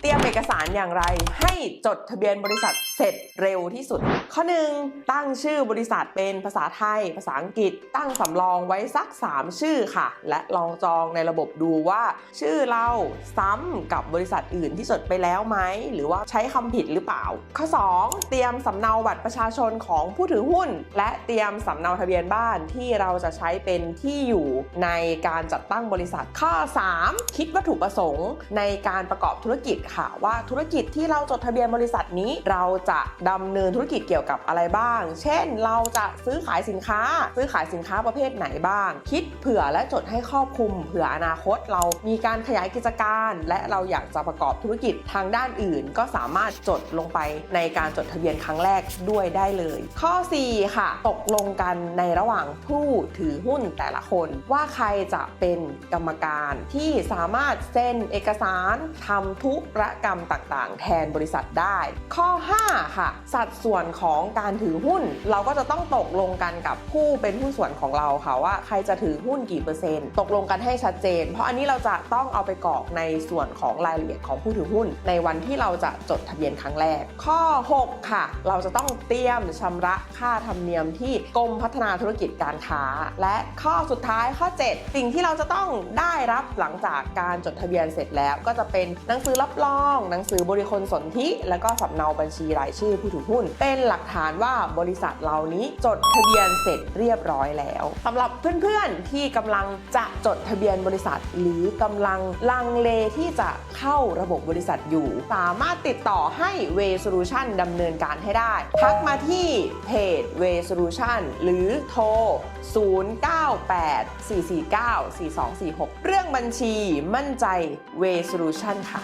เตรียมเอกสารอย่างไร ให้จดทะเบียนบริษัท เสร็จเร็วที่สุด ข้อ 1 ตั้งชื่อบริษัทเป็นภาษาไทย ภาษาอังกฤษ ตั้งสำรองไว้สัก 3 ชื่อค่ะ และลองจองในระบบดูว่า ชื่อเราซ้ำกับบริษัทอื่นที่จดไปแล้วไหม หรือว่าใช้คำผิดหรือเปล่า ข้อ 2 เตรียมสำเนาบัตรประชาชนของผู้ถือหุ้น และเตรียมสำเนาทะเบียนบ้านที่เราจะใช้เป็นที่อยู่ในการจัดตั้งบริษัท ข้อ 3 คิดวัตถุประสงค์ในการประกอบธุรกิจค่ะ ว่าธุรกิจที่เราจดทะเบียนบริษัทนี้เราจะดำเนินธุรกิจเกี่ยวกับอะไรบ้าง เช่น เราจะซื้อขายสินค้า ซื้อขายสินค้าประเภทไหนบ้าง คิดเผื่อและจดให้ครอบคลุมเผื่ออนาคตเรามีการขยายกิจการ และเราอยากจะประกอบธุรกิจทางด้านอื่น ก็สามารถจดลงไปในการจดทะเบียนครั้งแรกด้วยได้เลย ข้อ 4 ค่ะ ตกลงกันในระหว่างผู้ถือหุ้นแต่ละคน ว่าใครจะเป็นกรรมการที่สามารถเซ็นเอกสารทำธุกรกรรมต่างๆ แทนบริษัทได้ ข้อ 5ค่ะ สัดส่วนของการถือหุ้น เราก็จะต้องตกลงกันกับผู้เป็นหุ้นส่วนของเราค่ะว่าใครจะถือหุ้นกี่เปอร์เซ็นต์ตกลงกันให้ชัดเจน เพราะอันนี้เราจะต้องเอาไปกรอกในส่วนของรายละเอียดของผู้ถือหุ้น ในวันที่เราจะจดทะเบียนครั้งแรก ข้อ 6 ค่ะ เราจะต้องเตรียมชำระค่าธรรมเนียมที่กรมพัฒนาธุรกิจการค้า และข้อสุดท้ายข้อ 7 สิ่งที่เราจะต้องได้รับหลังจากการจดทะเบียนเสร็จแล้ว ก็จะเป็นหนังสือรับรอง หนังสือบริคลสนธิ และก็สำเนาบัญชีรายชื่อผู้ถือหุ้น เป็นหลักฐานว่าบริษัทเหล่านี้จดทะเบียนเสร็จเรียบร้อยแล้วสำหรับเพื่อนๆที่กำลังจะจดทะเบียนบริษัท หรือกำลังลังเลที่จะเข้าระบบบริษัทอยู่ สามารถติดต่อให้ Way Solution ดำเนินการให้ได้ ทักมาที่เพจ Way Solution หรือโทร 098 449 4246 เรื่องบัญชีมั่นใจ Way Solution ค่ะ